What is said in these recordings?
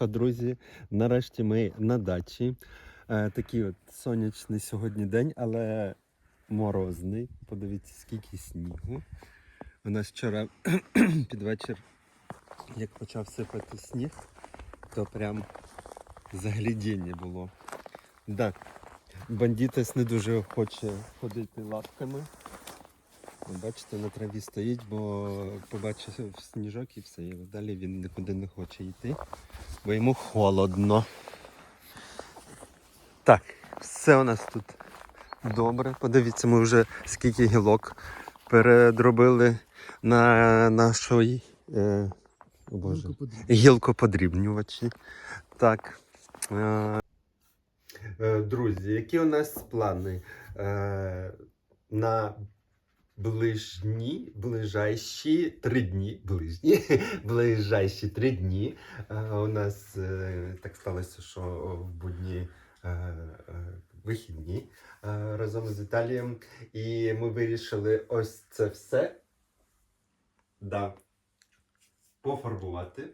Алоха, друзі. Нарешті ми на дачі. Е, такий от сонячний сьогодні день, але морозний. Подивіться, скільки снігу. У нас вчора під вечір, як почав сипати сніг, то прям заглядіння було. Да. Бандитес не дуже хоче ходити лапками. Ви Бачите, на траві стоїть, бо побачив сніжок і все. І далі він нікуди не хоче йти, бо йому холодно. Так, все у нас тут добре. Подивіться, ми вже скільки гілок передробили на нашої е, гілкоподрібнювачі. Так. Е, е, друзі, які у нас плани е, на ближні, ближайші три дні. Ближні, ближайші три дні. Е, у нас е, так сталося, що в будні е, вихідні разом з Віталієм. І ми вирішили ось це все да, пофарбувати.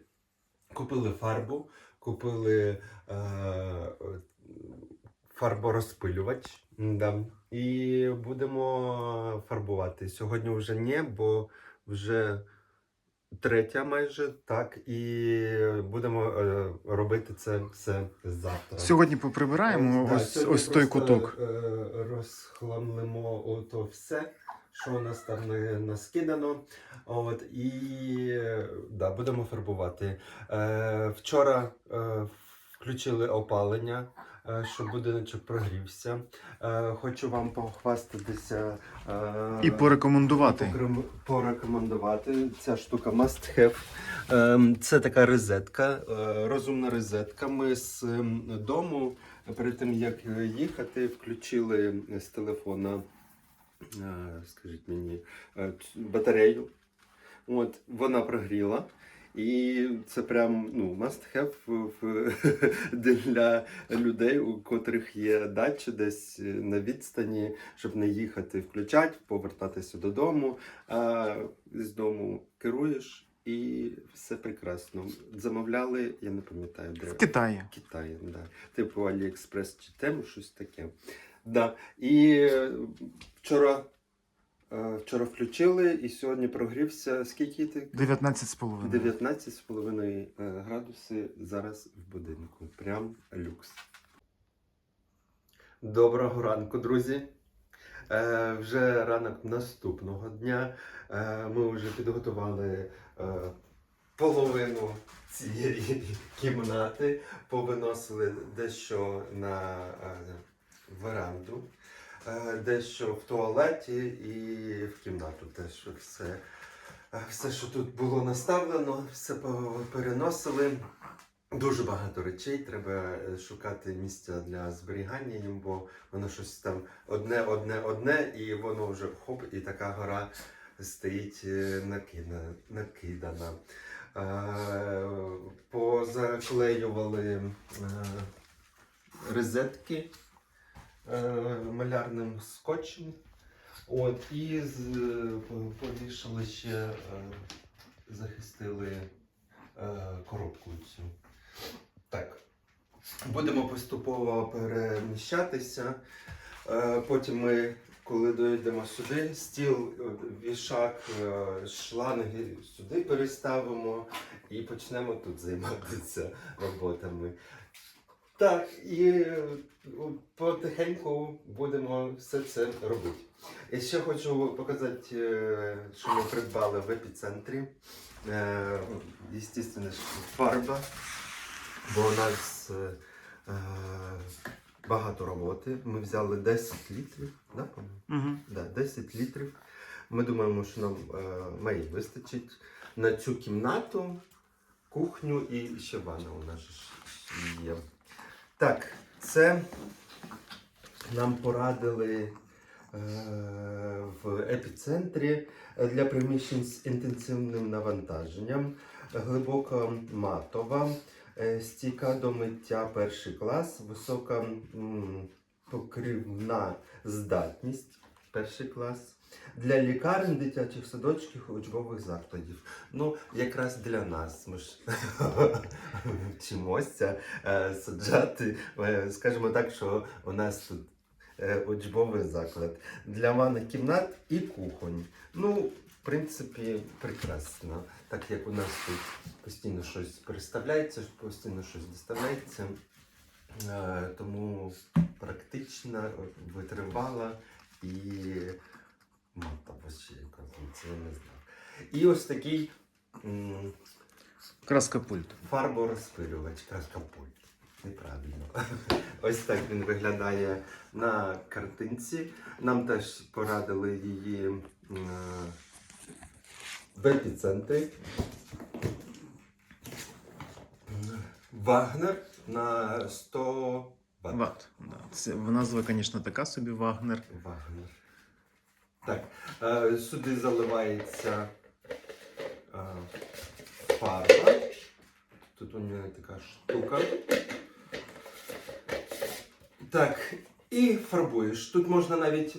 Купили фарбу, купили е, фарборозпилювач. Да. І будемо фарбувати. Сьогодні вже ні, бо вже третя майже так. І будемо е, робити це все завтра. Сьогодні поприбираємо Да, ось, сьогодні ось той просто, куток. е, Розхламлемо ото все, що у нас там на- наскидано. От, і е, да, будемо фарбувати. Е, вчора е, включили опалення, е, щоб будиночок прогрівся. Е, хочу вам похвастатися. Е, І порекомендувати. Порекомендувати. Ця штука must have. Це така розетка, розумна розетка. Ми з ем, дому перед тим як їхати, включили з телефона, скажіть мені, батарею. От, вона прогріла. І це прям ну, must have в- для людей, у котрих є дача десь е, на відстані, щоб не їхати включати, повертатися додому. А з дому керуєш і все прекрасно. Замовляли, я не пам'ятаю, де В Китаї. Китаї, да. Типу Аліекспрес чи тему, щось таке. Да. І е, вчора, вчора включили, і сьогодні прогрівся. Скільки ти? 19,5. 19,5 е, градуси зараз в будинку. Прям люкс. Доброго ранку, друзі. Е, вже ранок наступного дня. Е, ми вже підготували е, половину цієї кімнати, повиносили дещо на е, веранду, е, дещо в туалеті і в кімнату теж все. Е, Все, що тут було наставлено, все переносили. Дуже багато речей. Треба е, шукати місця для зберігання їм, бо воно щось там одне, одне, одне, і воно вже хоп, і така гора стоїть е, накидана. Е, Позаклеювали е, розетки е, малярним скотчем. От, і по- повішали ще, е, захистили е, коробку цю. Так. Будемо поступово переміщатися. Е, Потім ми, коли дійдемо сюди, стіл, е, вішак, е, шланги сюди переставимо і почнемо тут займатися роботами. Так, і е, потихеньку будемо все це робити. І ще хочу показати, е, що ми придбали в епіцентрі. Е, Естественно, фарба, бо у нас е, е, багато роботи. Ми взяли 10 літрів, да. Угу. Да, 10 літрів. Ми думаємо, що нам е, має вистачить на цю кімнату, кухню і ще ванна у нас є. Так, це нам порадили е, в епіцентрі для приміщень з інтенсивним навантаженням. Глибока матова, е, стійка до миття перший клас, висока покривна здатність перший клас. Для лікарень, дитячих садочків, учбових закладів. Ну, якраз для нас ми ж вчимося е, саджати. Е, Скажімо так, що у нас тут е, учбовий заклад. Для ванних кімнат і кухонь. Ну, в принципі, прекрасно. Так як у нас тут постійно щось переставляється, постійно щось доставляється. Тому практично витривала і мата вообще, це я не знав. І ось такий м, Краска пульт. фарборозпилювач, краска пульт. Неправильно. Ось так він виглядає на картинці. Нам теж порадили її м, в епіцентрі. Вагнер на 100 ватт. Ват. Да. Це назва, звісно, така собі Вагнер. Вагнер. Так, е, сюди заливається е, фарба. Тут у нього така штука. Так, і фарбуєш. Тут можна навіть.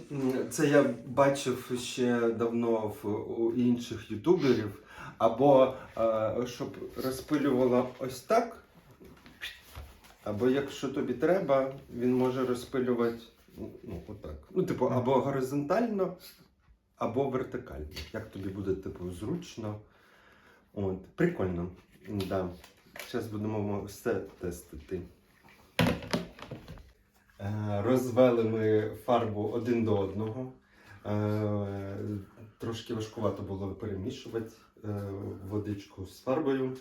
Це я бачив ще давно у інших ютуберів. Або е, щоб розпилювало ось так. Або якщо тобі треба, він може розпилювати ну, отак. Ну, типу, або горизонтально, або вертикально. Як тобі буде, типу, зручно. От, прикольно. Да. Зараз будемо все тестити. Е, Розвели ми фарбу один до одного. Е, Трошки важкувато було перемішувати е, водичку з фарбою,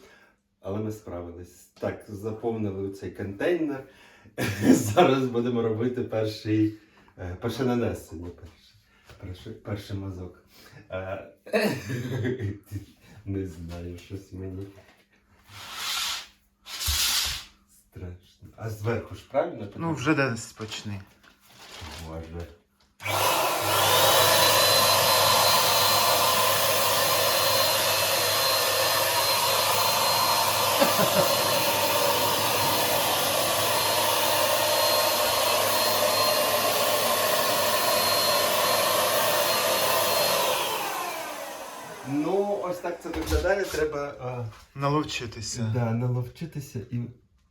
але ми справились. Так, заповнили цей контейнер. Зараз будемо робити перший, е, перше нанесення. Перший, перший, перший мазок. Е, Не знаю, щось мені. Страшно. А зверху ж правильно? Ну, вже десь почни. Боже. Ну, ось так це виглядає. Треба а, Наловчитися. да, наловчитися і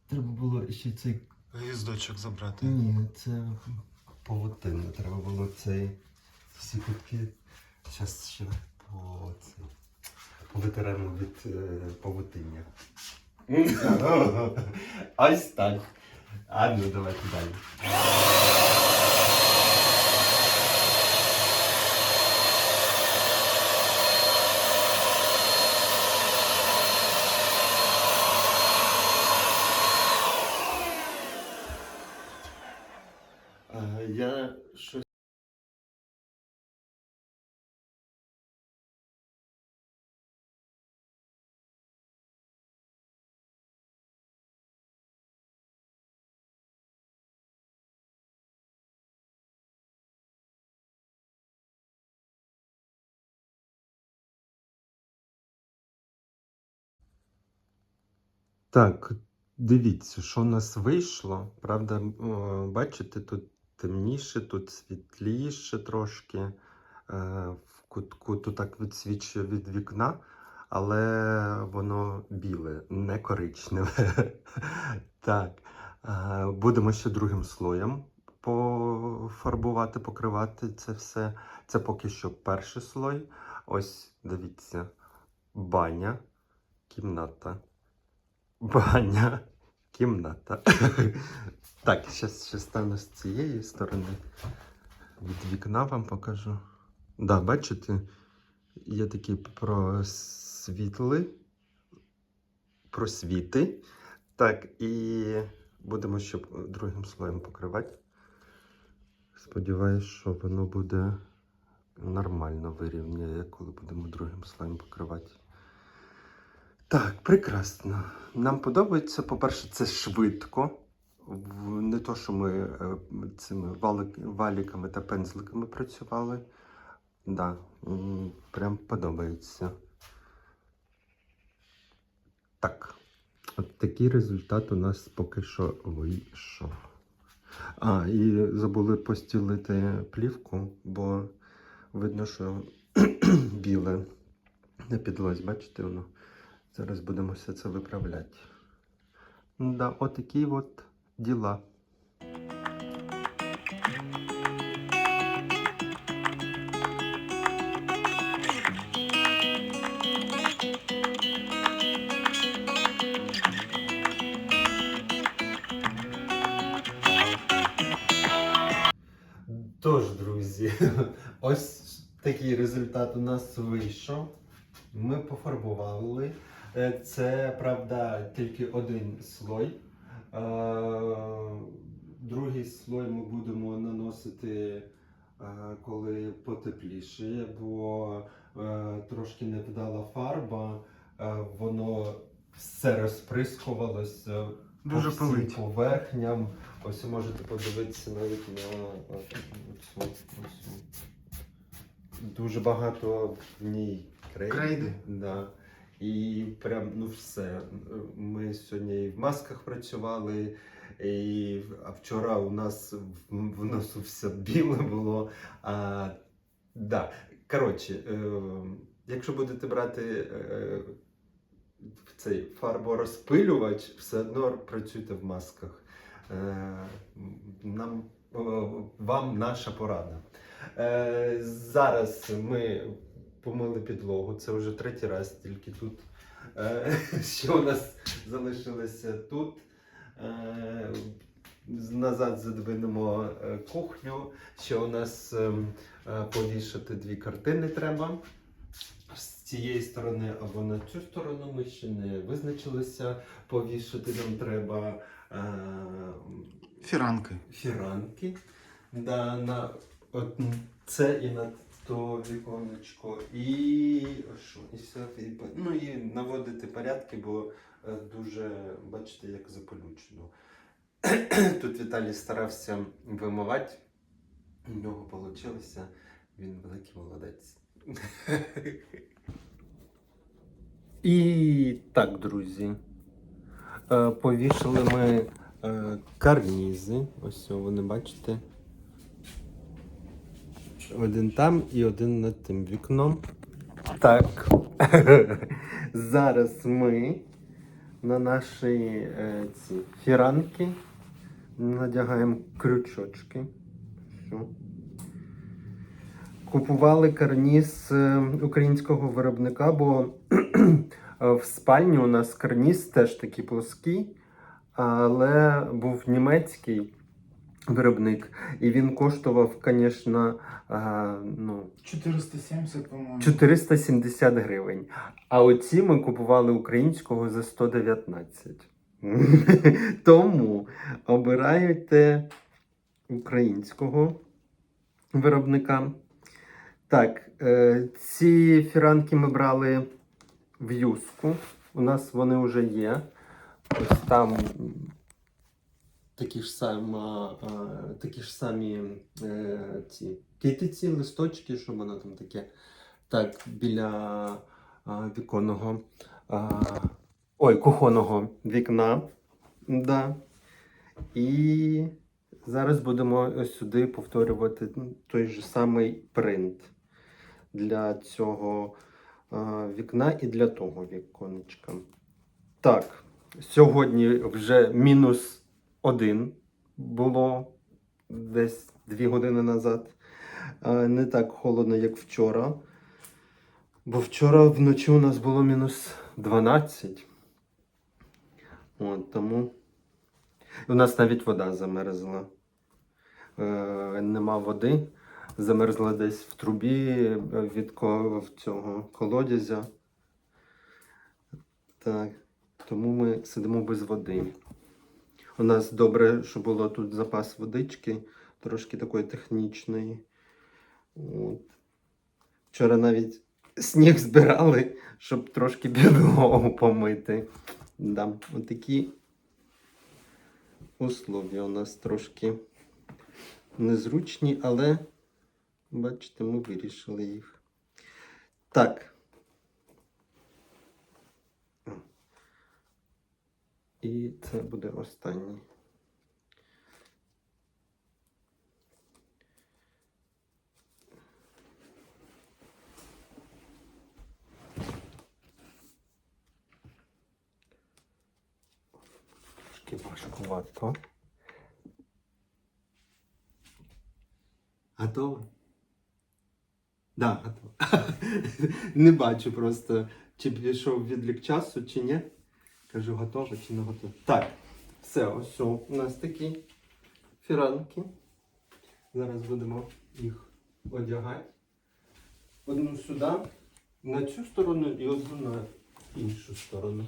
треба було ще цей Гвіздочок забрати. Ні, це павутинно. Треба було цей всі кутки. Зараз ще по цей. Повитираємо від е, павутиння. Ось так. А ну давайте далі. Е, Я щось. Так, дивіться, що у нас вийшло. Правда, бачите, тут темніше, тут світліше трошки. Е, В кутку тут так відсвічує від вікна, але воно біле, не коричневе. Так. е, Будемо ще другим слоєм пофарбувати, покривати це все. Це поки що перший слой. Ось, дивіться, баня, кімната. Баня, кімната. так, зараз ще стану з цієї сторони. Від вікна вам покажу. Да, бачите, є такі просвітли, просвіти. Так, і будемо ще другим слоєм покривати. Сподіваюсь, що воно буде нормально вирівняє, коли будемо другим слоєм покривати. Так, прекрасно. Нам подобається. По-перше, це швидко. Не то, що ми е, цими валіками та пензликами працювали. Да, прям подобається. Так. От такий результат у нас поки що вийшов. А, і забули постілити плівку, бо видно, що біле на підлозі, бачите воно. Зараз будемо все це виправляти. Ну Да, отакі от діла. Тож, друзі, ось такий результат у нас вийшов. Ми пофарбували. Е, Це, правда, тільки один слой. Е, Другий слой ми будемо наносити, е, коли потепліше, бо трошки невдала фарба, воно все розприскувалося Дуже по всім палить. поверхням. Ось можете подивитися навіть на цю. Дуже багато в ній крейди. Крейди? Да. І прям ну все. Ми сьогодні і в масках працювали, і, а вчора у нас в, носу все біле було. А, да. Коротше, е, якщо будете брати е, цей фарборозпилювач, все одно працюйте в масках. Е, нам, о, вам наша порада. Е, зараз ми помили підлогу, це вже третій раз тільки тут. Е, що у нас залишилося тут? Е, назад задвинемо е, кухню. Ще у нас ем, повішати дві картини треба. З цієї сторони або на цю сторону ми ще не визначилися. Повішати нам треба Фіранки. фіранки. Да, на це і на то віконечко. І що? І все. І, ну і наводити порядки, бо е, дуже, бачите, як заполючено. Тут Віталій старався вимивати. У нього вийшло. Він великий молодець. І так, друзі. Е, Повішали ми е, карнізи. Ось вони бачите. Один там і один над тим вікном. Так. Зараз ми на наші е, ці фіранки надягаємо крючочки. Все. Купували карніз е, українського виробника, бо в спальні у нас карніз теж такий плоский, але був німецький виробник, і він коштував, звісно, ну, 470, по-моєму. 470 гривень. А оці ми купували українського за 119. Тому обирайте українського виробника. Так, е, ці фіранки ми брали в юску. У нас вони вже є. Ось там такі ж самі, такі ж самі е, ці китиці, листочки, що воно там таке. Так, біля віконного. Ой, кухонного вікна. Да. І зараз будемо сюди повторювати той же самий принт для цього вікна і для того віконечка. Так, сьогодні вже мінус один було десь дві години назад. Не так холодно, як вчора. Бо вчора вночі у нас було мінус 12. От, тому у нас навіть вода замерзла. Е, нема води. Замерзла десь в трубі е, від цього колодязя. Так. Тому ми сидимо без води. У нас добре, що було тут запас водички, трошки такої технічної. От. Вчора навіть сніг збирали, щоб трошки підлогу помити. Да, отакі условия у нас трошки незручні, але бачите, ми вирішили їх. Так. І це буде останній. Трошки важкувато. Готово? Да, готово. Не бачу просто, чи пішов відлік часу, чи ні. Кажу, готово чи не готово. Так, все, ось у нас такі фіранки. Зараз будемо їх одягати. Одну сюди, на цю сторону і одну на іншу сторону.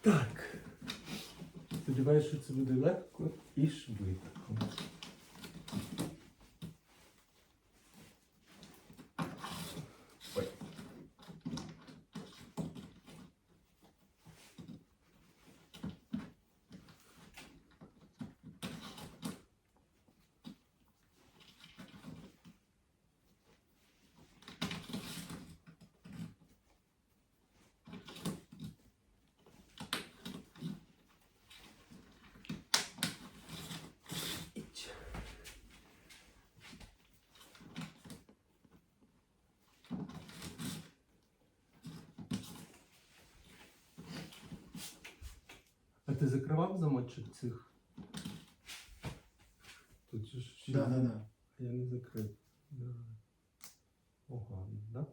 Так. Сподіваюся, що це буде легко і швидко. замочок цих? Тут же ж ще- Да, да, да. Я не закрив. Да. Погано, да?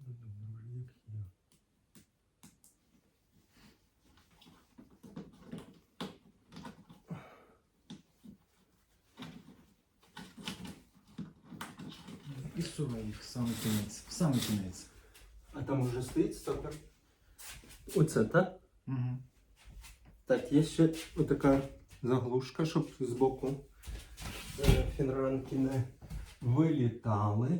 Ну, добре, вже як є. І сувай їх в самий кінець. В самий кінець. А там уже стоїть стопер? Оце, так? Угу. Так, є ще отака заглушка, щоб збоку е, фінранки не вилітали.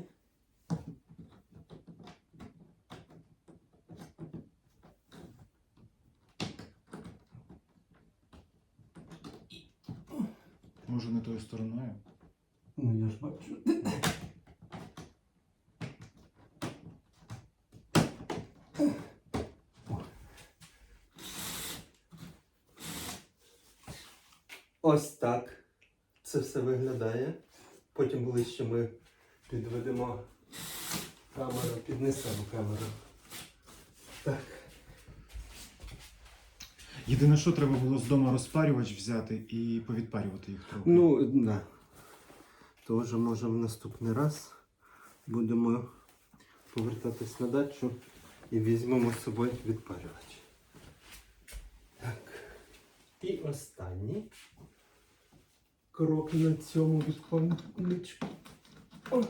Може не тою стороною. Ну, я ж бачу. Ось так це все виглядає. Потім ближче ми підведемо камеру, піднесемо камеру. Так. Єдине, що треба було з дому розпарювач взяти і повідпарювати їх трохи. Ну, да. То вже може в наступний раз будемо повертатись на дачу і візьмемо з собою відпарювач. Так. І останній крок на цьому відпальничку. О.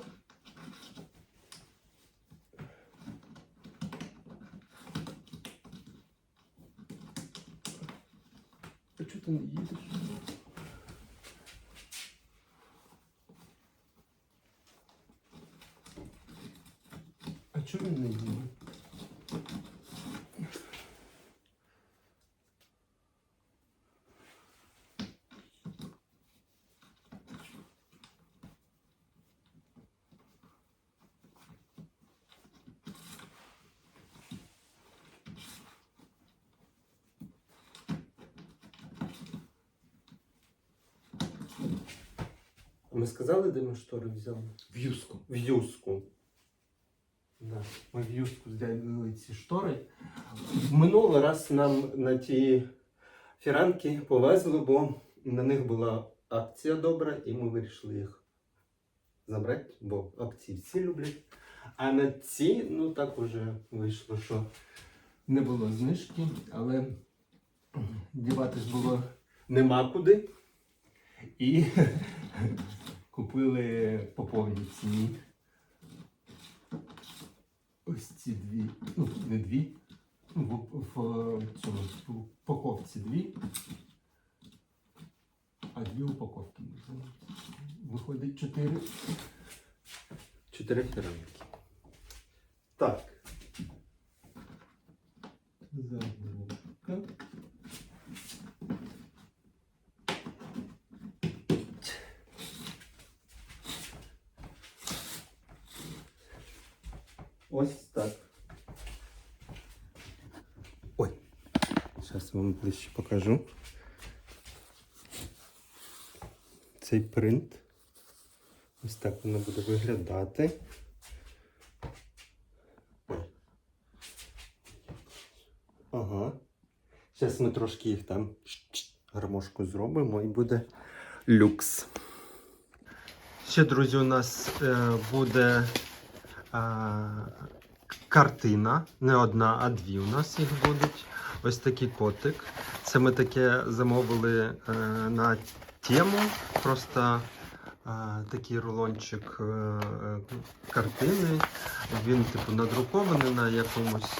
А чого ти не їдеш? А чого він не їде? Ми сказали, де ми штори взяли? В юску. В юску. Да. Ми в юску взяли ці штори. Минулий раз нам на ті фіранки повезли, бо на них була акція добра, і ми вирішили їх забрати, бо акції всі люблять. А на ці, ну так уже вийшло, що не було знижки, але дівати ж було нема куди. І купили по повній ціні. Ось ці дві, ну не дві, ну, в, в цьому в упаковці дві, а дві упаковки. Виходить чотири. Чотири фіранки. Так. Заглушка. Ось так. Ой. Зараз вам ближче покажу. Цей принт. Ось так воно буде виглядати. Ага. Зараз ми трошки їх там гармошку зробимо і буде люкс. Ще, друзі, у нас е, буде картина. Не одна, а дві у нас їх будуть. Ось такий котик. Це ми таке замовили е, на тему. Просто е, такий рулончик е, картини. Він, типу, надрукований на якомусь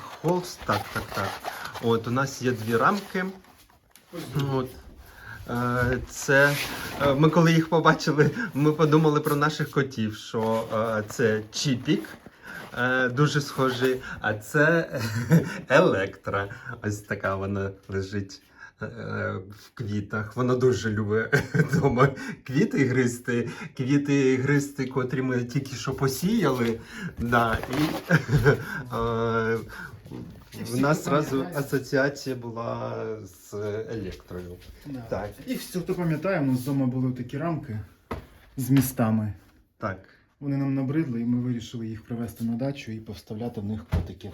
холст. Так, так, так. От у нас є дві рамки. От. Е, Це е, ми коли їх побачили, ми подумали про наших котів, що е, це чіпік. Дуже схожий, а це електра. Ось така вона лежить в квітах. Вона дуже любить вдома квіти гристи. Квіти гристи, котрі ми тільки що посіяли. Да, і, І в нас одразу асоціація була з електрою. Да. Так. І всі, хто пам'ятає, у нас вдома були такі рамки з містами. Так. Вони нам набридли, і ми вирішили їх привезти на дачу і поставляти в них котиків.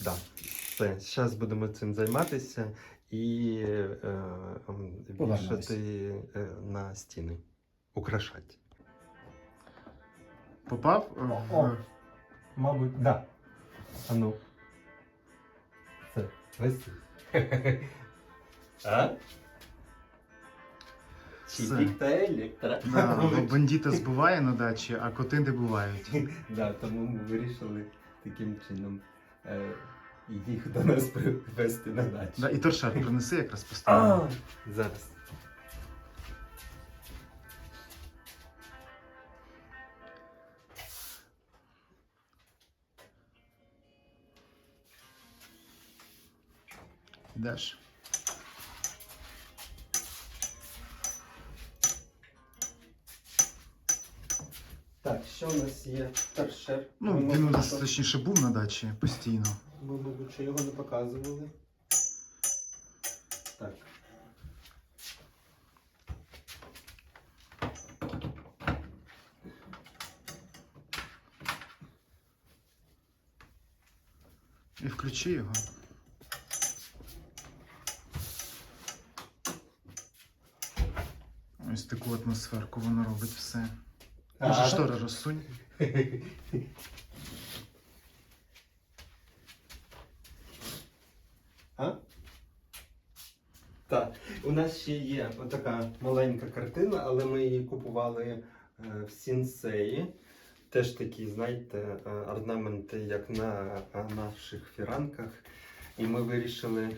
Да. Все, зараз будемо цим займатися і е, ем, вішати е, на стіни. Украшати. Попав е, в О. Мабуть, так. Да. А ну. Веси. А? Чіпік та електра. Да, бо бандіта збуває на дачі, а коти не бувають. Да, тому ми вирішили таким чином е, їх до нас привезти на дачу. Да, і торшер принеси якраз поставимо. Зараз. Ідеш. Так, що у нас є торшер? Ну, Ми, він у нас що- точніше був на дачі постійно. Ми, мабуть, що його не показували. Так. І включи його. Ось таку атмосферку воно робить все. Може, штори розсунь. А? Так, у нас ще є така маленька картина, але ми її купували е, в сінсеї. Теж такі, знаєте, е, орнаменти, як на е, наших фіранках. І ми вирішили.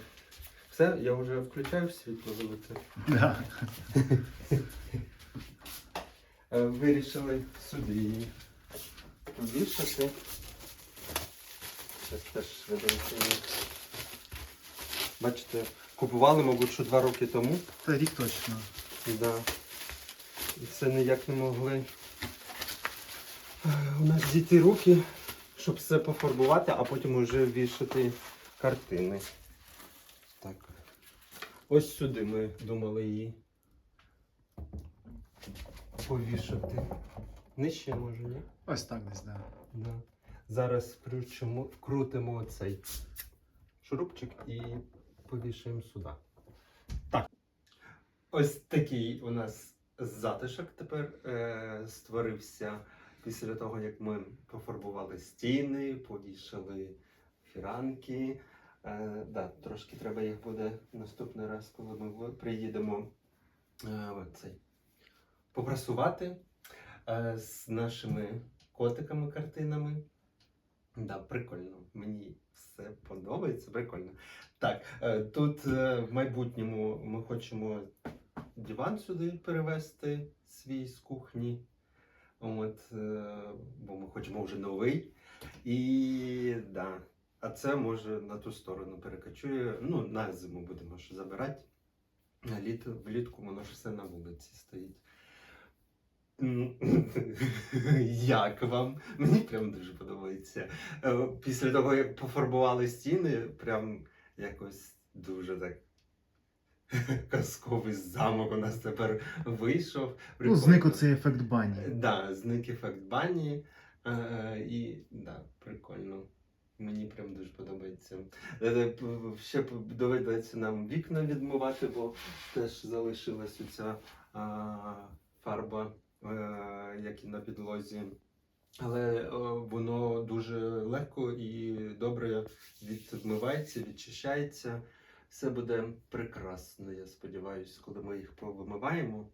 Все, я вже включаю світло велике. Да. Е, Вирішили сюди повішати. Зараз теж швиденько. Бачите, купували, мабуть, що два роки тому. Та рік точно. Да. І це ніяк не могли е, у нас дійти руки, щоб все пофарбувати, а потім вже вішати картини. Так. Ось сюди ми думали її повішати. Нижче може, ні? Ось так десь, да. Да. Зараз вкручимо, вкрутимо цей шурупчик і повішаємо сюди. Так. Ось такий у нас затишок тепер е, створився після того, як ми пофарбували стіни, повішали фіранки. Е, да, трошки треба їх буде наступний раз, коли ми приїдемо е, цей, попрасувати е, з нашими котиками, картинами. Да, прикольно. Мені все подобається, прикольно. Так, е, тут е, в майбутньому ми хочемо диван сюди перевезти свій з кухні. От, е, бо ми хочемо вже новий. І да. А це може на ту сторону перекочує. Ну, на зиму будемо ж забирати. На літо, влітку воно ж все на вулиці стоїть. Як вам? Мені прям дуже подобається. Е, Після того, як пофарбували стіни, прям якось дуже так. Казковий замок у нас тепер вийшов. Ну, зник оцей ефект бані. Да, зник ефект бані. Е, і да, прикольно. Мені прям дуже подобається. Е, Ще п- доведеться нам вікна відмивати, бо теж залишилась оця а, фарба, е, як і на підлозі. Але е, воно дуже легко і добре відмивається, відчищається. Все буде прекрасно, я сподіваюся, коли ми їх повимиваємо.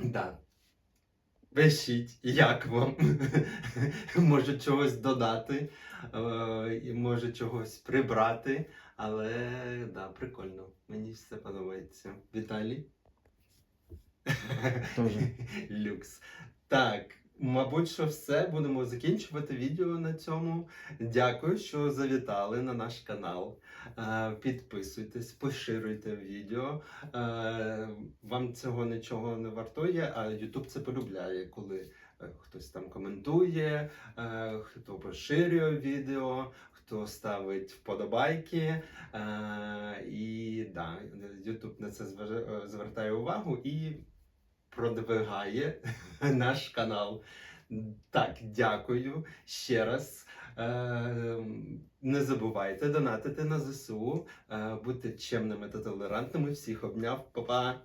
Да. Пишіть, як вам? може чогось додати, е, може чогось прибрати. Але да, прикольно. Мені все подобається. Віталій? Тоже. Люкс. Так, мабуть, що все. Будемо закінчувати відео на цьому. Дякую, що завітали на наш канал. Е, Підписуйтесь, поширюйте відео. Е, Вам цього нічого не вартує, а YouTube це полюбляє, коли е, хтось там коментує, хто поширює відео, хто ставить вподобайки. І да, YouTube на це звертає увагу і продвигає наш канал. Так, дякую ще раз. Е, Не забувайте донатити на ЗСУ, бути чемними та толерантними. Всіх обняв, Па-па!